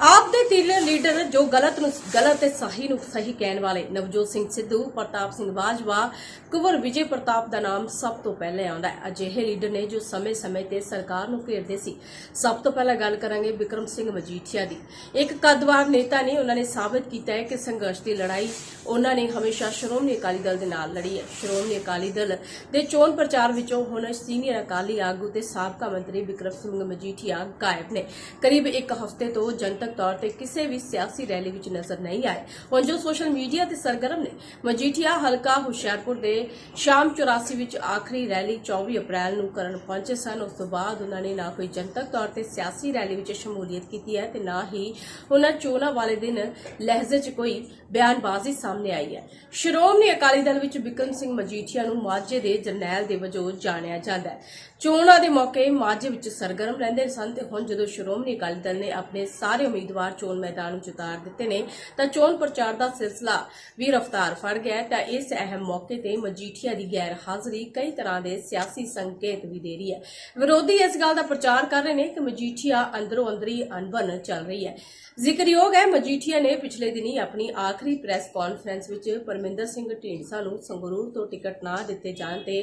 ਆਪ ਦੇ ਤਿੰਨ ਲੀਡਰ ਜੋ ਗਲਤ ਨੂੰ, ਗਲਤ ਤੇ ਸਹੀ ਨੂੰ ਸਹੀ ਕਹਿਣ ਵਾਲੇ ਨਵਜੋਤ ਸਿੰਘ ਸਿੱਧੂ, ਪ੍ਰਤਾਪ ਸਿੰਘ ਬਾਜਵਾ, ਕੁਵਰ ਵਿਜੇ ਪ੍ਰਤਾਪ ਦਾ ਨਾਮ ਸਭ ਤੋਂ ਪਹਿਲੇ ਆਉਂਦਾ ਹੈ। ਅਜਿਹੇ ਲੀਡਰ ਨੇ ਜੋ ਸਮੇਂ-ਸਮੇਂ ਤੇ ਸਰਕਾਰ ਨੂੰ ਘੇਰਦੇ ਸੀ। ਸਭ ਤੋਂ ਪਹਿਲਾਂ ਗੱਲ ਕਰਾਂਗੇ ਵਿਕਰਮ ਸਿੰਘ ਮਜੀਠੀਆ ਦੀ। ਇੱਕ ਕੱਦਵਾਰ ਨੇਤਾ ਨੇ ਉਹਨਾਂ ਨੇ ਸਾਬਤ ਕੀਤਾ ਹੈ ਕਿ ਸੰਘਰਸ਼ ਦੀ ਲੜਾਈ ਉਹਨਾਂ ਨੇ ਹਮੇਸ਼ਾ ਸ਼੍ਰੋਮਣੀ ਅਕਾਲੀ ਦਲ ਦੇ ਨਾਲ ਲੜੀ ਹੈ। ਸ਼੍ਰੋਮਣੀ ਅਕਾਲੀ ਦਲ ਦੇ ਚੋਣ ਪ੍ਰਚਾਰ ਵਿੱਚੋਂ ਹੁਣ ਸੀਨੀਅਰ ਅਕਾਲੀ ਆਗੂ ਤੇ ਸਾਬਕਾ ਮੰਤਰੀ ਵਿਕਰਮ ਸਿੰਘ ਮਜੀਠੀਆ ਗਾਇਬ ਨੇ। ਕਰੀਬ ਇੱਕ ਹਫ਼ਤੇ ਤੋਂ ਜਨਤਕ ਤੌਰ ਤੇ ਕਿਸੇ ਵੀ ਸਿਆਸੀ ਰੈਲੀ ਵਿੱਚ ਨਜ਼ਰ ਨਹੀਂ ਆਏ। ਹੁਣ ਜੋ ਸੋਸ਼ਲ ਮੀਡੀਆ ਤੇ ਸਰਗਰਮ ਨੇ, ਮਜੀਠੀਆ ਹਲਕਾ ਹੁਸ਼ਿਆਰਪੁਰ ਦੇ ਸ਼ਾਮ 84 ਵਿੱਚ ਆਖਰੀ ਰੈਲੀ 24 ਅਪ੍ਰੈਲ ਨੂੰ ਕਰਨ ਪਹੁੰਚੇ ਸਨ। ਉਸ ਤੋਂ ਬਾਅਦ ਉਹਨਾਂ ਨੇ ਨਾ ਕੋਈ ਜਨਤਕ ਤੌਰ ਤੇ ਸਿਆਸੀ ਰੈਲੀ ਵਿੱਚ ਸ਼ਮੂਲੀਅਤ ਕੀਤੀ ਹੈ ਤੇ ਨਾ ਹੀ ਉਹਨਾਂ ਚੋਣਾਂ ਵਾਲੇ ਦਿਨ ਲਹਿਜ਼ੇ 'ਚ ਕੋਈ ਬਿਆਨਬਾਜ਼ੀ ਸਾਹਮਣੇ ਆਈ ਹੈ। ਸ਼੍ਰੋਮਣੀ ਅਕਾਲੀ ਦਲ ਵਿੱਚ ਬਿਕਰਮ ਸਿੰਘ ਮਜੀਠੀਆ ਨੂੰ ਮਾਝੇ ਦੇ ਜਰਨੈਲ ਦੇ ਵਜੋਂ ਜਾਣਿਆ ਜਾਂਦਾ ਹੈ। ਚੋਣਾਂ ਦੇ ਮੌਕੇ ਮਾਝੇ ਵਿੱਚ ਸਰਗਰਮ ਰਹਿੰਦੇ ਸਨ ਤੇ ਹੁਣ ਜਦੋਂ ਸ਼੍ਰੋਮਣੀ ਅਕਾਲੀ ਦਲ ਨੇ ਆਪਣੇ ਸਾਰੇ ਉਮੀਦਵਾਰ ਚੋਣ ਮੈਦਾਨ ਵਿੱਚ ਉਤਾਰ ਦਿੱਤੇ ਨੇ, ਤਾਂ ਚੋਣ ਪ੍ਰਚਾਰ ਦਾ ਸਿਲਸਿਲਾ ਵੀ ਰਫ਼ਤਾਰ ਫੜ ਗਿਆ ਤਾਂ ਇਸ ਅਹਿਮ ਮੌਕੇ ਤੇ ਮਜੀਠੀਆ ਦੀ ਗੈਰ ਹਾਜ਼ਰੀ ਕਈ ਤਰ੍ਹਾਂ ਦੇ ਸਿਆਸੀ ਸੰਕੇਤ ਵੀ ਦੇ ਰਹੀ ਹੈ। ਵਿਰੋਧੀ ਇਸ ਗੱਲ ਦਾ ਪ੍ਰਚਾਰ ਕਰ ਰਹੇ ਨੇ ਕਿ ਮਜੀਠੀਆ ਅੰਦਰੋਂ ਅੰਦਰੀ ਅਣਬਣ ਚੱਲ ਰਹੀ ਹੈ। ਜ਼ਿਕਰਯੋਗ ਹੈ, ਮਜੀਠੀਆ ਨੇ ਪਿਛਲੇ ਦਿਨੀ ਆਪਣੀ ਆਖਰੀ ਪ੍ਰੈਸ ਕਾਨਫਰੰਸ ਵਿੱਚ ਪਰਮਿੰਦਰ ਸਿੰਘ ਢੀਂਡਸਾ ਨੂੰ ਸੰਗਰੂਰ ਤੋਂ ਟਿਕਟ ਨਾ ਦਿੱਤੇ ਜਾਣ ਤੇ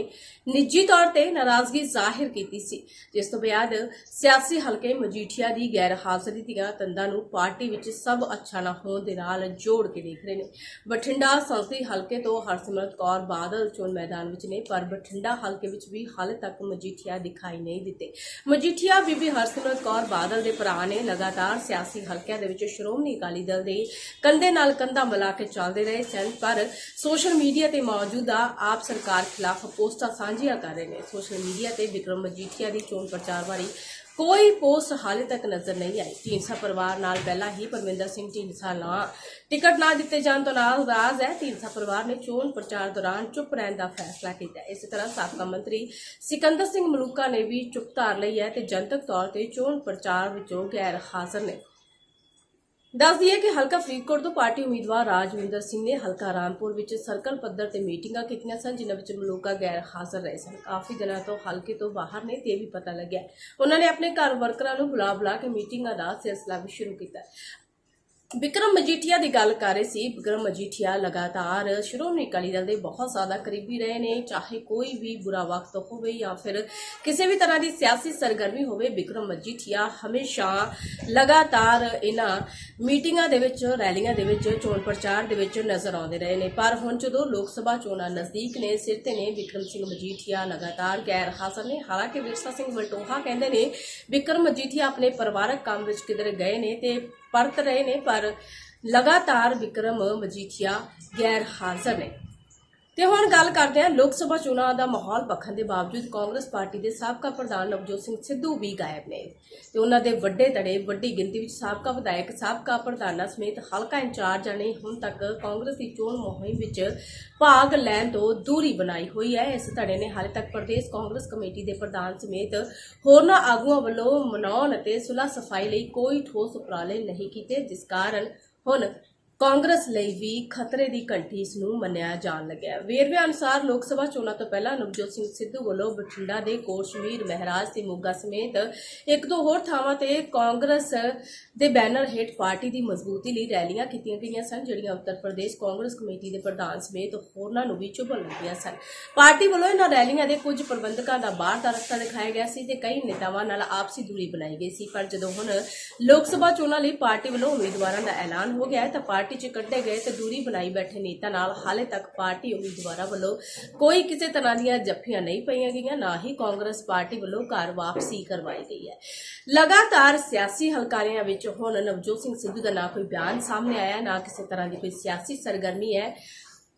ਨਿੱਜੀ ਤੌਰ ਤੇ ਨਾਰਾਜ਼ਗੀ ਜ਼ਾਹਿਰ ਕੀਤੀ ਸੀ, ਜਿਸ ਤੋਂ ਬਾਅਦ ਸਿਆਸੀ ਹਲਕੇ ਮਜੀਠੀਆ ਦੀ ਗੈਰ ਹਾਜ਼ਰੀ ਦੀਆਂ ਤੰਦਾਂ ਨੂੰ ਪਾਰਟੀ ਵਿੱਚ ਸਭ ਅੱਛਾ ਨਾ ਹੋਣ ਦੇ ਨਾਲ ਜੋੜ ਕੇ ਦੇਖ ਰਹੇ ਨੇ। ਬਠਿੰਡਾ ਸੰਸਦੀ ਹਲਕੇ ਤੋਂ ਹਰਸਿਮਰਤ ਕੌਰ ਬਾਦਲ ਚੋਣ ਮੈਦਾਨ ਵਿੱਚ ਨੇ, ਪਰ ਬਠਿੰਡਾ ਹਲਕੇ ਵਿੱਚ ਵੀ ਹਾਲੇ ਤੱਕ ਮਜੀਠੀਆ ਦਿਖਾਈ ਨਹੀਂ ਦਿੱਤੇ। ਮਜੀਠੀਆ ਬੀਬੀ ਹਰਸਿਮਰਤ ਕੌਰ ਬਾਦਲ ਦੇ ਭਰਾ ਨੇ ਲਗਾਤਾਰ ਸਿਆਸੀ ਹਲਕਿਆਂ ਦੇ ਵਿੱਚ ਸ਼੍ਰੋਮਣੀ ਅਕਾਲੀ ਦਲ ਦੇ ਕੰਧੇ ਨਾਲ ਕੰਧਾ ਮਿਲਾ ਕੇ ਚੱਲਦੇ ਰਹੇ ਸਨ, ਪਰ ਸੋਸ਼ਲ ਮੀਡੀਆ ਤੇ ਮੌਜੂਦਾ ਆਪ ਸਰਕਾਰ ਖਿਲਾਫ ਪੋਸਟਾਂ ਸਾਂਝੀਆਂ ਕਰ ਰਹੇ ਨੇ। ਸੋਸ਼ਲ ਮੀਡੀਆ ਤੇ ਵਿਕਰਮ ਮਜੀਠੀਆ ਦੀ ਚੋਣ ਪ੍ਰਚਾਰ ਬਾਰੇ ਕੋਈ ਪੋਸਟ ਹਾਲੇ ਤੱਕ ਨਜ਼ਰ ਨਹੀਂ ਆਈ। ਢੀਂਡਸਾ ਪਰਿਵਾਰ ਨਾਲ ਪਹਿਲਾਂ ਹੀ ਪਰਮਿੰਦਰ ਸਿੰਘ ਢੀਂਡਸਾ ਨਾ ਟਿਕਟ ਨਾ ਦਿੱਤੇ ਜਾਣ ਤੋਂ ਨਾਰਾਜ਼ ਹੈ। ਢੀਂਡਸਾ ਪਰਿਵਾਰ ਨੇ ਚੋਣ ਪ੍ਰਚਾਰ ਦੌਰਾਨ ਚੁੱਪ ਰਹਿਣ ਦਾ ਫੈਸਲਾ ਕੀਤਾ। ਇਸੇ ਤਰ੍ਹਾਂ ਸਾਬਕਾ ਮੰਤਰੀ ਸਿਕੰਦਰ ਸਿੰਘ ਮਲੂਕਾ ਨੇ ਵੀ ਚੁੱਪ ਧਾਰ ਲਈ ਹੈ ਤੇ ਜਨਤਕ ਤੌਰ ਤੇ ਚੋਣ ਪ੍ਰਚਾਰ ਵਿੱਚੋਂ ਗੈਰ ਹਾਜ਼ਰ ਨੇ। ਦੱਸ ਦਈਏ ਕਿ ਹਲਕਾ ਫਰੀਦਕੋਟ ਤੋਂ ਪਾਰਟੀ ਉਮੀਦਵਾਰ ਰਾਜਵਿੰਦਰ ਸਿੰਘ ਨੇ ਹਲਕਾ ਰਾਮਪੁਰ ਵਿੱਚ ਸਰਕਲ ਪੱਧਰ ਤੇ ਮੀਟਿੰਗਾਂ ਕੀਤੀਆਂ ਸਨ, ਜਿਨ੍ਹਾਂ ਵਿੱਚ ਲੋਕਾਂ ਗੈਰ ਹਾਜ਼ਰ ਰਹੇ ਸਨ। ਕਾਫੀ ਦਿਨਾਂ ਤੋਂ ਹਲਕੇ ਤੋਂ ਬਾਹਰ ਨੇ ਤੇ ਵੀ ਪਤਾ ਲੱਗਿਆ। ਉਹਨਾਂ ਨੇ ਆਪਣੇ ਘਰ ਵਰਕਰਾਂ ਨੂੰ ਬੁਲਾ ਬੁਲਾ ਕੇ ਮੀਟਿੰਗਾਂ ਦਾ ਸਿਲਸਿਲਾ ਵੀ ਸ਼ੁਰੂ ਕੀਤਾ। ਵਿਕਰਮ ਮਜੀਠੀਆ ਦੀ ਗੱਲ ਕਰ ਰਹੇ ਸੀ। ਵਿਕਰਮ ਮਜੀਠੀਆ ਲਗਾਤਾਰ ਸ਼੍ਰੋਮਣੀ ਅਕਾਲੀ ਦਲ ਦੇ ਬਹੁਤ ਜ਼ਿਆਦਾ ਕਰੀਬੀ ਰਹੇ ਨੇ। ਚਾਹੇ ਕੋਈ ਵੀ ਬੁਰਾ ਵਕਤ ਹੋਵੇ ਜਾਂ ਫਿਰ ਕਿਸੇ ਵੀ ਤਰ੍ਹਾਂ ਦੀ ਸਿਆਸੀ ਸਰਗਰਮੀ ਹੋਵੇ, ਵਿਕਰਮ ਮਜੀਠੀਆ ਹਮੇਸ਼ਾ ਲਗਾਤਾਰ ਇਹਨਾਂ ਮੀਟਿੰਗਾਂ ਦੇ ਵਿੱਚ, ਰੈਲੀਆਂ ਦੇ ਵਿੱਚ, ਚੋਣ ਪ੍ਰਚਾਰ ਦੇ ਵਿੱਚ ਨਜ਼ਰ ਆਉਂਦੇ ਰਹੇ ਨੇ। ਪਰ ਹੁਣ ਜਦੋਂ ਲੋਕ ਸਭਾ ਚੋਣਾਂ ਨਜ਼ਦੀਕ ਨੇ, ਸਿਰ ਤੇ ਨੇ ਵਿਕਰਮ ਸਿੰਘ ਮਜੀਠੀਆ ਲਗਾਤਾਰ ਗੈਰ ਹਾਜ਼ਰ ਨੇ। ਹਾਲਾਂਕਿ ਵਿਰਸਾ ਸਿੰਘ ਵਲਟੋਹਾ ਕਹਿੰਦੇ ਨੇ, ਵਿਕਰਮ ਮਜੀਠੀਆ ਆਪਣੇ ਪਰਿਵਾਰਕ ਕੰਮ ਵਿੱਚ ਕਿਧਰ ਗਏ ਨੇ ਤੇ ਪਰਤ ਰਹੇ ਨੇ, ਪਰ ਲਗਾਤਾਰ ਵਿਕਰਮ ਮਜੀਠੀਆ ਗੈਰ ਹਾਜ਼ਰ ਨੇ। ਤੇ ਹੁਣ ਗੱਲ ਕਰਦੇ ਹਾਂ ਲੋਕ ਸਭਾ ਚੋਣਾਂ ਦਾ ਮਾਹੌਲ ਪੱਖਣ ਦੇ ਬਾਵਜੂਦ ਕਾਂਗਰਸ ਪਾਰਟੀ ਦੇ ਸਾਬਕਾ ਪ੍ਰਧਾਨ ਨਵਜੋਤ ਸਿੰਘ ਸਿੱਧੂ ਵੀ ਗਾਇਬ ਨੇ। ਤੇ ਉਹਨਾਂ ਦੇ ਵੱਡੇ ਧੜੇ, ਵੱਡੀ ਗਿਣਤੀ ਵਿੱਚ ਸਾਬਕਾ ਵਿਧਾਇਕ, ਸਾਬਕਾ ਪ੍ਰਧਾਨਾਂ ਸਮੇਤ ਹਲਕਾ ਇੰਚਾਰਜਾਂ ਨੇ ਹੁਣ ਤੱਕ ਕਾਂਗਰਸ ਦੀ ਚੋਣ ਮੁਹਿੰਮ ਵਿੱਚ ਭਾਗ ਲੈਣ ਤੋਂ ਦੂਰੀ ਬਣਾਈ ਹੋਈ ਹੈ। ਇਸ ਧੜੇ ਨੇ ਹਾਲੇ ਤੱਕ ਪ੍ਰਦੇਸ਼ ਕਾਂਗਰਸ ਕਮੇਟੀ ਦੇ ਪ੍ਰਧਾਨ ਸਮੇਤ ਹੋਰਨਾਂ ਆਗੂਆਂ ਵੱਲੋਂ ਮਨਾਉਣ ਅਤੇ ਸੁਲਹ ਸਫ਼ਾਈ ਲਈ ਕੋਈ ਠੋਸ ਉਪਰਾਲੇ ਨਹੀਂ ਕੀਤੇ, ਜਿਸ ਕਾਰਨ ਹੁਣ ਕਾਂਗਰਸ ਲਈ ਵੀ ਖਤਰੇ ਦੀ ਘੰਟੀ ਇਸ ਨੂੰ ਮੰਨਿਆ ਜਾਣ ਲੱਗਿਆ ਹੈ। ਵੇਰਵੇ ਅਨੁਸਾਰ ਲੋਕ ਸਭਾ ਚੋਣਾਂ ਤੋਂ ਪਹਿਲਾਂ ਨਵਜੋਤ ਸਿੰਘ ਸਿੱਧੂ ਵੱਲੋਂ ਬਠਿੰਡਾ ਦੇ ਕੋਸ਼ਮੀਰ ਮਹਿਰਾਜ ਤੇ ਮੋਗਾ ਸਮੇਤ ਇੱਕ ਦੋ ਹੋਰ ਥਾਵਾਂ ਤੇ ਕਾਂਗਰਸ ਦੇ ਬੈਨਰ ਹੇਠ ਪਾਰਟੀ ਦੀ ਮਜ਼ਬੂਤੀ ਲਈ ਰੈਲੀਆਂ ਕੀਤੀਆਂ ਗਈਆਂ ਸਨ, ਜਿਹੜੀਆਂ ਉੱਤਰ ਪ੍ਰਦੇਸ਼ ਕਾਂਗਰਸ ਕਮੇਟੀ ਦੇ ਪ੍ਰਧਾਨ ਸਮੇਤ ਹੋਰਨਾਂ ਨੂੰ ਵੀ ਚੁਭਣ ਲੱਗੀਆਂ ਸਨ ਪਾਰਟੀ ਵੱਲੋਂ ਇਹਨਾਂ ਰੈਲੀਆਂ ਦੇ ਕੁਝ ਪ੍ਰਬੰਧਕਾਂ ਦਾ ਬਾਹਰ ਦਾ ਰਸਤਾ ਦਿਖਾਇਆ ਗਿਆ ਸੀ ਤੇ ਕਈ ਨੇਤਾਵਾਂ ਨਾਲ ਆਪਸੀ ਦੂਰੀ ਬਣਾਈ ਗਈ ਸੀ, ਪਰ ਜਦੋਂ ਹੁਣ ਲੋਕ ਸਭਾ ਚੋਣਾਂ ਲਈ ਪਾਰਟੀ ਵੱਲੋਂ ਉਮੀਦਵਾਰਾਂ ਦਾ ਐਲਾਨ ਹੋ ਗਿਆ ਹੈ, ਤਾਂ ਪਾਰਟੀ 'ਚ ਕੱਢੇ ਗਏ ਤੇ ਦੂਰੀ ਬਣਾਈ ਬੈਠੇ ਨੇਤਾ ਨਾਲ, ਹਾਲੇ ਤੱਕ ਪਾਰਟੀ ਉਮੀਦਵਾਰਾਂ ਵੱਲੋਂ ਕੋਈ ਕਿਸੇ ਤਰ੍ਹਾਂ ਦੀਆਂ ਜੱਫੀਆਂ ਨਹੀਂ ਪਈਆਂ ਗਈਆਂ, ਨਾ ਹੀ ਕਾਂਗਰਸ ਪਾਰਟੀ ਵੱਲੋਂ ਘਰ ਵਾਪਸੀ ਕਰਵਾਈ ਗਈ ਹੈ। ਲਗਾਤਾਰ ਸਿਆਸੀ ਹਲਕਾਰਿਆਂ ਵਿੱਚ ਹੁਣ ਨਵਜੋਤ ਸਿੰਘ ਸਿੱਧੂ ਦਾ ਨਾ ਕੋਈ ਬਿਆਨ ਸਾਹਮਣੇ ਆਇਆ, ਨਾ ਕਿਸੇ ਤਰ੍ਹਾਂ ਦੀ ਕੋਈ ਸਿਆਸੀ ਸਰਗਰਮੀ ਹੈ।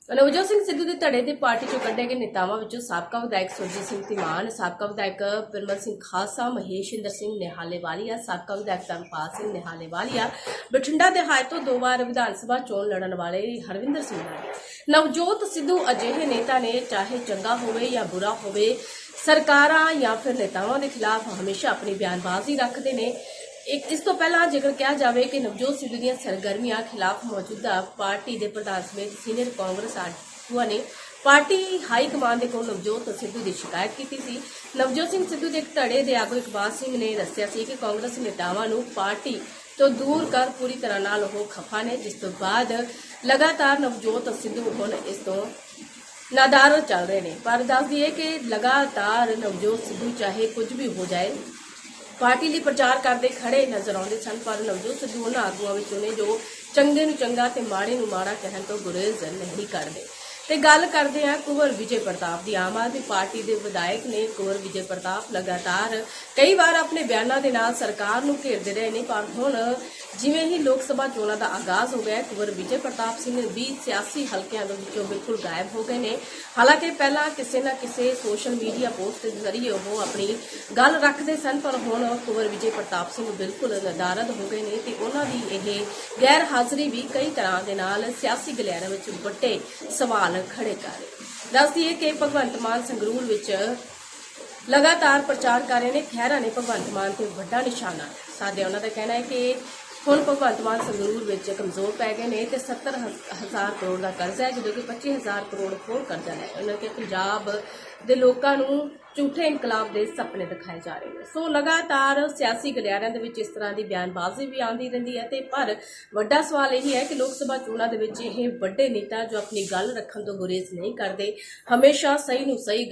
ਨਵਜੋਤ ਸਿੰਘ ਸਿੱਧੂ ਦੇ ਧੜੇ ਤੇ ਪਾਰਟੀ ਚੋਂ ਕੱਢੇ ਗਏ ਨੇਤਾਵਾਂ ਵਿੱਚੋਂ ਸਾਬਕਾ ਵਿਧਾਇਕ ਸੁਰਜੀਤ ਸਿੰਘ ਧੀਮਾਨ, ਸਾਬਕਾ ਵਿਧਾਇਕ ਪਿਰਮਲ ਸਿੰਘ ਖਾਲਸਾ ਮਹੇਸ਼ਿੰਦਰ ਸਿੰਘ ਨਿਹਾਲੇ ਵਾਲੀਆ ਸਾਬਕਾ ਵਿਧਾਇਕ ਧਰਮਪਾਲ ਸਿੰਘ ਨਿਹਾਲੇਵਾਲੀਆ, ਬਠਿੰਡਾ ਦੇ ਹਾਇ ਤੋਂ ਦੋ ਵਾਰ ਵਿਧਾਨ ਸਭਾ ਚੋਣ ਲੜਨ ਵਾਲੇ ਹਰਵਿੰਦਰ ਸਿੰਘ ਨਵਜੋਤ ਸਿੱਧੂ ਅਜਿਹੇ ਨੇਤਾ ਨੇ, ਚਾਹੇ ਚੰਗਾ ਹੋਵੇ ਜਾਂ ਬੁਰਾ ਹੋਵੇ, ਸਰਕਾਰਾਂ ਜਾਂ ਫਿਰ ਨੇਤਾਵਾਂ ਦੇ ਖਿਲਾਫ ਹਮੇਸ਼ਾ ਆਪਣੀ ਬਿਆਨਬਾਜ਼ੀ ਰੱਖਦੇ ਨੇ। ਇੱਕ ਇਸ ਤੋਂ ਪਹਿਲਾਂ ਜੇਕਰ ਕਿਹਾ ਜਾਵੇ ਕਿ ਨਵਜੋਤ ਸਿੱਧੂ ਦੀਆਂ ਸਰਗਰਮੀਆਂ ਖਿਲਾਫ ਮੌਜੂਦਾ ਪਾਰਟੀ ਦੇ ਪ੍ਰਧਾਨ ਸਮੇਤ ਸੀਨੀਅਰ ਕਾਂਗਰਸ ਆਗੂਆਂ ਨੇ ਪਾਰਟੀ ਹਾਈ ਕਮਾਂਡ ਦੇ ਕੋਲ ਨਵਜੋਤ ਸਿੱਧੂ ਦੀ ਸ਼ਿਕਾਇਤ ਕੀਤੀ ਸੀ ਨਵਜੋਤ ਸਿੰਘ ਸਿੱਧੂ ਦੇ ਇੱਕ ਧੜੇ ਦੇ ਆਗੂ ਇਕਬਾਲ ਸਿੰਘ ਨੇ ਦੱਸਿਆ ਸੀ ਕਿ ਕਾਂਗਰਸ ਨੇਤਾਵਾਂ ਨੂੰ ਪਾਰਟੀ ਤੋਂ ਦੂਰ ਕਰ ਪੂਰੀ ਤਰ੍ਹਾਂ ਨਾਲ ਉਹ ਖਫਾ ਨੇ ਜਿਸ ਤੋਂ ਬਾਅਦ ਲਗਾਤਾਰ ਨਵਜੋਤ ਸਿੱਧੂ ਹੁਣ ਇਸ ਤੋਂ ਨਾਦਾਰ ਚੱਲ ਰਹੇ ਨੇ ਪਰ ਦੱਸ ਦਈਏ ਕਿ ਲਗਾਤਾਰ ਨਵਜੋਤ ਸਿੱਧੂ ਚਾਹੇ ਕੁਝ ਵੀ ਹੋ ਜਾਏ ਪਾਰਟੀ ਲਈ ਪ੍ਰਚਾਰ ਕਰਦੇ ਖੜੇ ਨਜ਼ਰ ਆਉਂਦੇ ਸਨ, ਪਰ ਨਵਜੋਤ ਸਿੱਧੂ ਉਹਨਾਂ ਆਗੂਆਂ ਵਿੱਚੋਂ ਨੇ ਜੋ ਚੰਗੇ ਨੂੰ ਚੰਗਾ ਤੇ ਮਾੜੇ ਨੂੰ ਮਾੜਾ ਕਹਿਣ ਤੋਂ ਗੁਰੇਜ਼ ਨਹੀਂ ਕਰਦੇ। ਤੇ ਗੱਲ ਕਰਦੇ ਆ ਕੁਵਰ ਵਿਜੇ ਪ੍ਰਤਾਪ ਦੀ। ਆਮ ਆਦਮੀ ਪਾਰਟੀ ਦੇ ਵਿਧਾਇਕ ਨੇ ਕੁਵਰ ਵਿਜੇ ਪ੍ਰਤਾਪ ਲਗਾਤਾਰ ਕਈ ਵਾਰ ਆਪਣੇ ਬਿਆਨਾਂ ਦੇ ਨਾਲ ਸਰਕਾਰ ਨੂੰ ਘੇਰਦੇ ਰਹੇ ਨੇ, ਪਰ ਹੁਣ ਜਿਵੇਂ ਹੀ ਲੋਕ ਸਭਾ ਚੋਣਾਂ ਦਾ ਆਗਾਜ਼ ਹੋ ਗਿਆ, ਕੁਵਰ ਵਿਜੇ ਪ੍ਰਤਾਪ ਸਿੰਘ ਵੀ ਸਿਆਸੀ ਹਲਕਿਆਂ ਦੇ ਵਿੱਚੋਂ ਬਿਲਕੁਲ ਗਾਇਬ ਹੋ ਗਏ ਨੇ। ਹਾਲਾਂਕਿ ਪਹਿਲਾਂ ਕਿਸੇ ਨਾ ਕਿਸੇ ਸੋਸ਼ਲ ਮੀਡੀਆ ਪੋਸਟ ਦੇ ਜ਼ਰੀਏ ਉਹ ਆਪਣੀ ਗੱਲ ਰੱਖਦੇ ਸਨ, ਪਰ ਹੁਣ ਕੁਵਰ ਵਿਜੇ ਪ੍ਰਤਾਪ ਸਿੰਘ ਬਿਲਕੁਲ ਨਦਾਰਦ ਹੋ ਗਏ ਨੇ ਤੇ ਉਹਨਾਂ ਦੀ ਇਹ ਗੈਰ ਹਾਜ਼ਰੀ ਵੀ ਕਈ ਤਰ੍ਹਾਂ ਦੇ ਨਾਲ ਸਿਆਸੀ ਗਲਿਆਰਿਆਂ ਵਿੱਚ ਵੱਡੇ ਸਵਾਲ ਖੜੇ ਕਰ ਰਹੀ ਦੱਸ ਦਈਏ ਕਿ ਭਗਵੰਤ ਮਾਨ ਸੰਗਰੂਰ ਵਿੱਚ ਲਗਾਤਾਰ ਪ੍ਰਚਾਰ ਕਰ ਰਹੇ ਨੇ। ਖਹਿਰਾ ਨੇ ਭਗਵੰਤ ਮਾਨ ਤੇ ਵੱਡਾ ਨਿਸ਼ਾਨਾ। ਸਾਡੇ ਉਹਨਾਂ ਦਾ ਕਹਿਣਾ ਹੈ ਕਿ ਹੁਣ ਭਗਵੰਤ ਮਾਨ ਸੰਗਰੂਰ ਵਿੱਚ ਕਮਜ਼ੋਰ ਪੈ ਗਏ ਨੇ ਤੇ 70 ਹਜ਼ਾਰ ਕਰੋੜ ਦਾ ਕਰਜ਼ਾ ਹੈ, ਜਦੋਂ ਕਿ 25000 ਕਰੋੜ ਹੋਰ ਕਰਜ਼ਾ ਹੈ ਉਹਨਾਂ ਕਿ ਪੰਜਾਬ ਦੇ ਲੋਕਾਂ ਨੂੰ ਝੂਠੇ ਇਨਕਲਾਬ ਦੇ ਸੁਪਨੇ ਦਿਖਾਏ ਜਾ ਰਹੇ ਨੇ। ਸੋ ਲਗਾਤਾਰ ਸਿਆਸੀ ਗਲਿਆਰਿਆਂ ਦੇ ਵਿੱਚ ਇਸ ਤਰ੍ਹਾਂ ਦੀ ਬਿਆਨਬਾਜ਼ੀ ਵੀ ਆਉਂਦੀ ਰਹਿੰਦੀ ਹੈ ਤੇ ਪਰ ਵੱਡਾ ਸਵਾਲ ਇਹ ਹੈ ਕਿ ਲੋਕ ਸਭਾ ਚੋਣਾਂ ਦੇ ਵਿੱਚ ਇਹ ਵੱਡੇ ਨੇਤਾ ਜੋ ਆਪਣੀ ਗੱਲ ਰੱਖਣ ਤੋਂ ਗੁਰੇਜ਼ ਨਹੀਂ ਕਰਦੇ, ਹਮੇਸ਼ਾ ਸਹੀ ਨੂੰ ਸਹੀ ਗਲਤ